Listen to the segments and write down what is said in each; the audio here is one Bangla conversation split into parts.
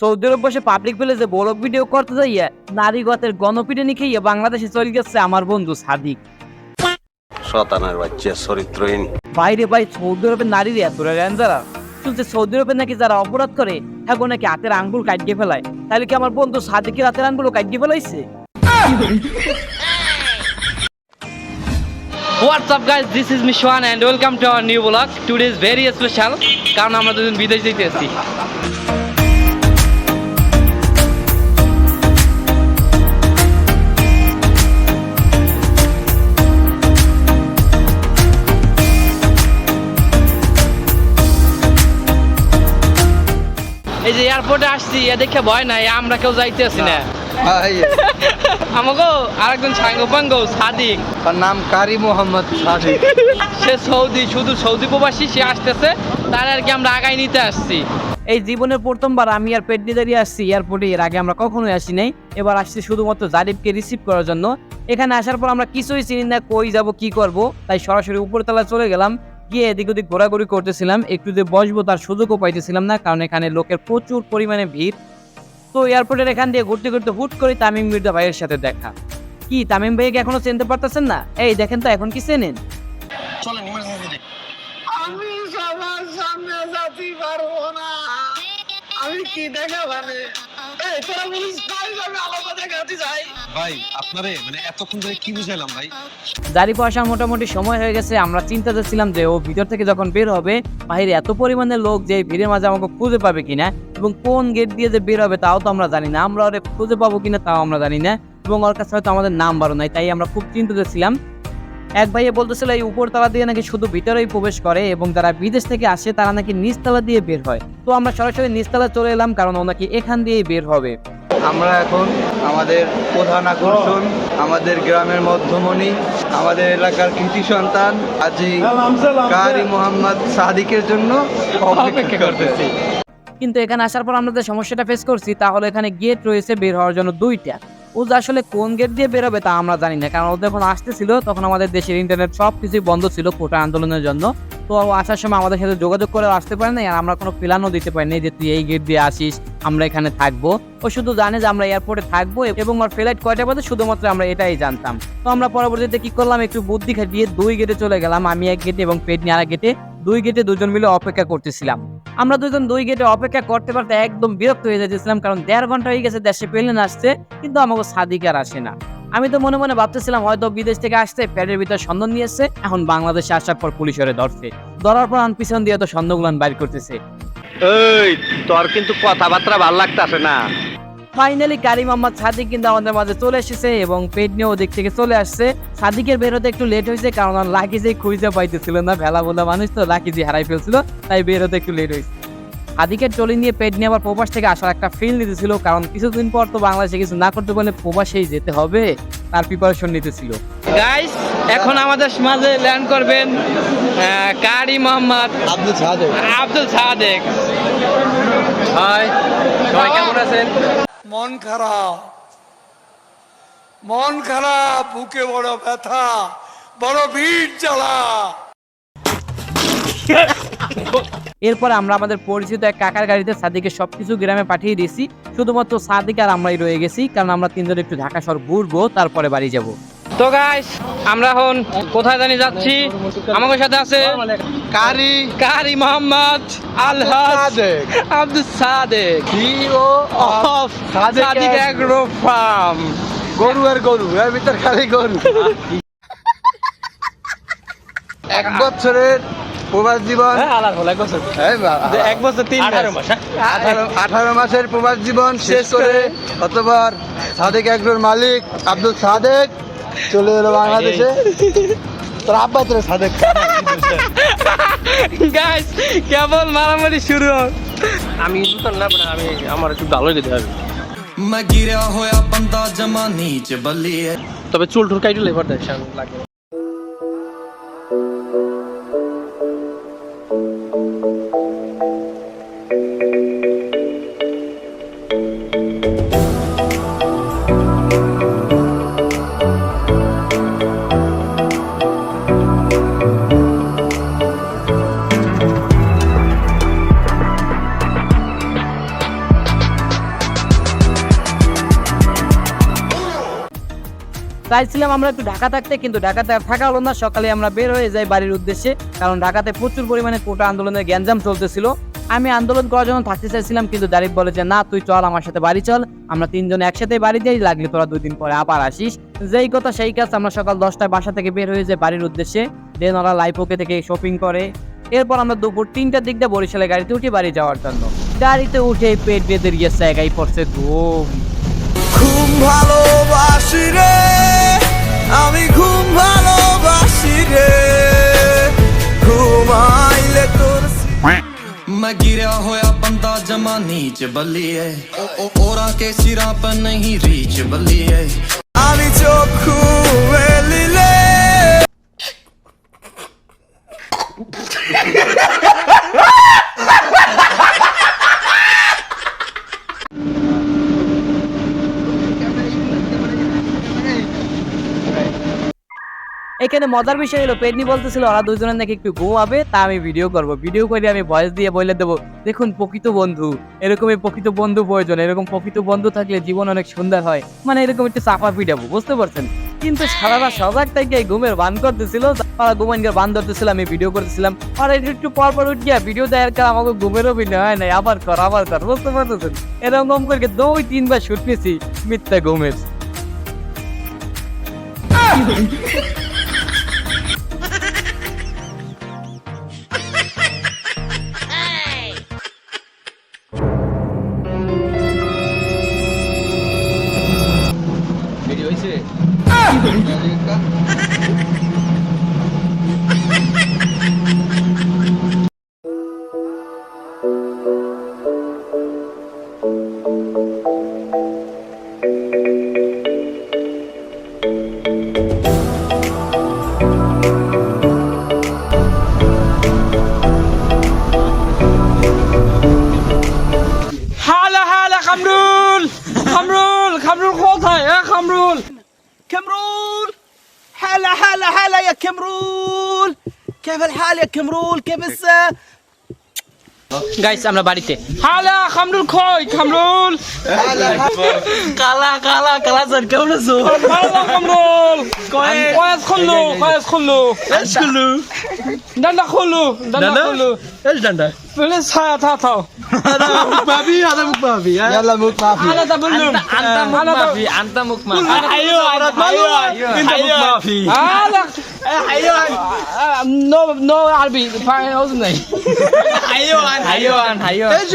সৌদি আরব বসে পাবলিক প্লেসে বড় ভিডিও করতে যাইয়া নারীগতের গণপিটে খেয়ে বাংলাদেশে চলে গেছে আমার বন্ধু সাদিক। শতানের বাচ্চা চরিত্রহীন। বাইরে ভাই সৌদি আরবের নারীরা এতটা রেঞ্জারা শুনছে সৌদি আরবে নাকি যারা অপরাধ করে নাকি হাতের আঙ্গুল কাটিয়ে ফেলায়। তাহলে কি আমার বন্ধু সাদিকের হাতের আঙ্গুল কাটিয়ে ফেলাইছে? What's up guys, this is Mishwan and welcome to our new vlog. Today is very special কারণ আমরা দুজন বিদেশ যেতে আছি যে এয়ারপোর্টে আসছি এ দেখে ভয় নাই আমরা কেউ যাইতে আছি না। আমাকে আরেকজন সাঙ্গ পাঙ্গ সাদিক। তার নাম কারি মোহাম্মদ সাদিক। সে সৌদি শুধু সৌদি প্রবাসী সে আসতেছে তার আর কি আমরা আগাই নিতে আসছি। এই জীবনের প্রথমবার আমি আর পেটনি দাঁড়িয়ে আসছি এয়ারপোর্টে এর আগে আমরা কখনোই আসি নাই। এবার আসছি শুধুমাত্র জারিফকে রিসিভ করার জন্য। এখানে আসার পর আমরা কিছুই চিনি না কই যাব কি করব তাই সরাসরি উপরতলা চলে গেলাম। গিয়ে এদিক ওদিক ঘোরাঘুরি করতেছিলাম। একটু যে বসবো তার সুযোগও পাইতেছিলাম না কারণ এখানে লোকের প্রচুর পরিমাণে ভিড়। তো এয়ারপোর্টের এখান দিয়ে ঘুরতে ঘুরতে হুট করে তামিম মির্জা ভাইয়ের সাথে দেখা। কি তামিম ভাইকে এখনও চিনতে পারতেছেন না? এই দেখেন তো এখন কি চেনেন? আমি সবার সামনে যাতে পারব না। আমি কি দেখা মানে ভাই, আপনারে মানে এতক্ষণ ধরে কি বুঝাইলাম ভাই? মোটামুটি সময় হয়ে গেছে, আমরা চিন্তাতে ছিলাম যে ও ভিতর থেকে যখন বের হবে, বাইরে এত পরিমাণে লোক যে ভিড়ের মাঝে আমাকে খুঁজে পাবে কিনা, এবং কোন গেট দিয়ে যে বের হবে তাও তো আমরা জানি না, আমরা ওরে খুঁজে পাবো কিনা তাও আমরা জানি না, এবং ওর কাছে হয়তো আমাদের নাম্বারও নাই, তাই আমরা খুব চিন্তিত ছিলাম। এক ভাইয়ে বলতেছিল এই উপরতলা দিয়ে নাকি শুধু ভিতরেই প্রবেশ করে এবং যারা বিদেশ থেকে আসে তারা নাকি নিচতলা দিয়ে বের হয়। তো আমরা সরাসরি নিচতলা চলে এলাম কারণ ও নাকি এখান দিয়েই বের হবে। আমরা এখন আমাদের প্রধান আকর্ষণ আমাদের গ্রামের মধ্যমণি আমাদের এলাকার কৃতি সন্তান আজি কারি মোহাম্মদ সাদিকের জন্য অপেক্ষা করতেছি। কিন্তু এখানে আসার পর আমরা যে সমস্যাটা ফেস করছি তাহলে এখানে গেট রয়েছে বের হওয়ার জন্য দুইটা। ও যে আসলে কোন গেট দিয়ে বেরোবে তা আমরা জানি না। কারণ ও যখন আসতেছিল, তখন আমাদের দেশের ইন্টারনেট সব কিছুই বন্ধ ছিল কোটা আন্দোলনের জন্য। তো আসার সময় আমাদের সাথে যোগাযোগ করে আসতে পারে না আর আমরা কোনো প্ল্যানও দিতে পারি না যে তুই এই গেট দিয়ে আসিস, আমরা এখানে থাকব। ও শুধু জানে যে আমরা এয়ারপোর্টে থাকব এবং ওর ফ্লাইট কয়টা বাজে শুধুমাত্র আমরা এটাই জানতাম। তো আমরা পরবর্তীতে কি করলাম? একটু বুদ্ধি খাটিয়ে দুই গেটে চলে গেলাম। আমি এক গেটে এবং পেট নিয়ে আরেক গেটে দুই গেটে দুজন মিলে অপেক্ষা করতেছিলাম। আমরা দুজন দুই গেটে অপেক্ষা করতে পারতে একদম বিরক্ত হয়ে যাচ্ছিলাম কারণ দেড় ঘণ্টা হয়ে গেছে, দেশে প্লেন আসছে, কিন্তু আমাকে সাদিক আর আসে না। আমি তো মনে মনে ভাবতেছিলাম, হয়তো বিদেশ থেকে আসছে প্যাডের ভিতরে সন্ধান নিয়েছে এখন বাংলাদেশে আসার পর পুলিশ ওরে ধরছে। ধরার পর আন পিছন দিয়ে তো সন্দেহগুলান বাইর করতেছে। এই, তোর কিন্তু কথাবার্তা ভালো লাগতাছে না। ফাইনালি কারি মোহাম্মদ সাদিক কিন্তু আমাদের মাঝে চলে এসেছে এবং পেট নিয়ে ওদিক থেকে চলে আসছে। সাদিকের বেরোতে একটু লেট হয়েছে কারণ লাকিজে খুঁজে পাইতেছিল না ভেলা বলা মানুষ তো লাকিজি হারাই ফেলছিল তাই বেরোতে একটু লেট হয়েছে। সাদিকের টলি নিয়ে পেট নিয়ে আবার প্রবাস থেকে আসার একটা ফিল নিতেছিল কারণ কিছুদিন পর তো বাংলাদেশে কিছু না করতে পারলে প্রবাসেই যেতে হবে তার প্রিপারেশন নিতেছিল। গাইস এখন আমাদের মাঝে ল্যান্ড করবেন আহ, কারি মোহাম্মদ আব্দুল সাদেক। আব্দুল সাদেক। হাই সবাই কেমন আছেন? মন খারাপ। মন খারাপ, বুকে বড় ব্যথা, বড় ভিড় জ্বালা। এরপর আমরা আমাদের পরিচিত এক কাকার গাড়িতে সাদিকে সবকিছু গ্রামে পাঠিয়ে দিয়েছি। শুধুমাত্র সাদিক আর আমরাই রয়ে গেছি, কারণ আমরা তিনজন একটু ঢাকা শহর ঘুরবো, তারপরে বাড়ি যাব। তো গাইস আমরা এখন কোথায় জানি যাচ্ছি? আমাদের সাথে আছে Qari Qari Mohammad Alhaj Abdul Sadek. CEO of Sadek agro farm গরু আর গরু এর ভিতর খালি গরু। এক বছরের প্রবাস জীবন। এক বছর। তিন মাস। আঠারো আঠারো মাসের প্রবাস জীবন শেষ করে অতবার সাদেক এগ্রোর মালিক আব্দুল সাদেক। চলে এলো বাংলাদেশে। তোর আব্বা তোর সাথে গাছ কেবল মারামারি শুরু আমি জুতা না পড়া আমি আমার একটু ভালো দিতে হবে। मैं गिरा होया बंदा जमा नीच बलिए। তবে চুল ঢুকাই দিলে দেখ লাগে। চাইছিলাম আমরা একটু ঢাকা থাকতে, কিন্তু ঢাকাতে আর থাকা হলো না। সকালে আমরা বের হয়ে যাই বাড়ির উদ্দেশ্যে, কারণ ঢাকাতে প্রচুর পরিমাণে কোটা আন্দোলনের গ্যাঞ্জাম চলতেছিল। আমি আন্দোলন করার জন্য থাকতে চাইছিলাম, কিন্তু দারিফ বলে যে, না, তুই চল, আমার সাথে বাড়ি চল। আমরা তিনজন একসাথে বাড়ি যাই, লাগলে তোরা দুই দিন পরে আবার আসিস। যেই কথা, সেই কাজ আমরা সকাল দশটায় বাসা থেকে বের হয়ে যাই বাড়ির উদ্দেশ্যে। দেন ওরা লাইপোকে থেকে শপিং করে। এরপর আমরা দুপুর তিনটার দিক দিয়ে বরিশালে গাড়িতে উঠি বাড়ি যাওয়ার জন্য। গাড়িতে উঠে পেট বেঁধে গিয়েছে একাই পড়ছে ঘুম। ঘুম ভালোবাসি রে। আমি ঘুম ভালোবাসি রে ঘুমাইলে তোর ਮੈਂ ਗਿਰਿਆ ਹੋਇਆ ਬੰਦਾ ਜਮਾ ਨੀਚ ਬੱਲੀਏ ਉਹ ਹੋਰਾਂ ਕੇ ਸਿਰਾਂ ਪਰ ਨਹੀਂ ਰੀਚ ਬੱਲੀਏ আমি চক্ষু এখানে মজার বিষয় হলো, পেডনি বলতেছিল, ওরা দুজনের নাকি একটু ঘুমাবে, তা আমি ভিডিও করব। ভিডিও করে আমি ভয়েস দিয়ে বলে দেবো, দেখুন, প্রকৃত বন্ধু, এরকমই প্রকৃত বন্ধু প্রয়োজন, এরকম প্রকৃত বন্ধু থাকলে জীবন অনেক সুন্দর হয়। মানে এরকম একটু চাপা পিটাবো বুঝতে পারছেন? কিন্তু সারারা সজাগ থেকে ঘুমের বান করতেছিল, তারা ঘুমাইন বান ধরতেছিল, আমি ভিডিও করতেছিলাম। আর একটু পর পর উঠ গিয়া ভিডিও দেওয়ার কারণে আমাকে ঘুমের অভিনয় হয় নাই। আবার কর আবার কর, বুঝতে পারতেছেন? এরকম করে দুই, তিনবার শুট নিয়েছি মিথ্যা ঘুমের। هلا هلا يا كمرول كيف الحال يا كمرول كيف الساعة গাইস আমরা বাড়িতে হালা কামরুল কই কামরুল কালা কালা কালা স্যার কেমন আছো হালা কামরুল কয়েস খুললো কয়েস খুললো ايش كله ডান্ডা খুললো ডান্ডা খুললো ايش فلس هاي هتعطوا هذا مكبابي هذا مكبابي يلا مكبابي أنا تبلم انت مكبابي أنت مكبابي أيوه أنا تبلم انت مكبابي أنا أيوه. نو نو عربي. فاين اوزني أيوه أيوه أيوه. إيش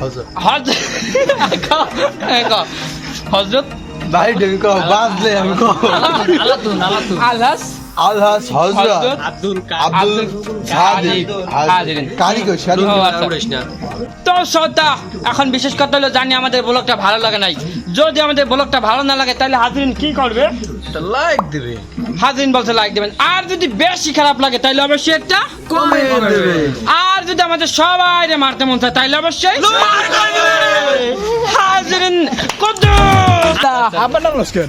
হজরত। হজ হজরত? ভাই ডেমি কো আমি কো আলাতুন আলাতুন আলহাস তো হযরত এখন বিশেষ কথা হলো জানি আমাদের ব্লগটা ভালো লাগে নাই। যদি আমাদের ব্লগটা ভালো না লাগে তাহলে হাজরিন কি করবে? লাইক দিবে। হাজরিন বলছে লাইক দেবেন। আর যদি বেশি খারাপ লাগে তাহলে অবশ্যই একটা আর যদি আমাদের সবাই মারতে মন চায় তাহলে অবশ্যই হাজরিন কত আপনার নমস্কার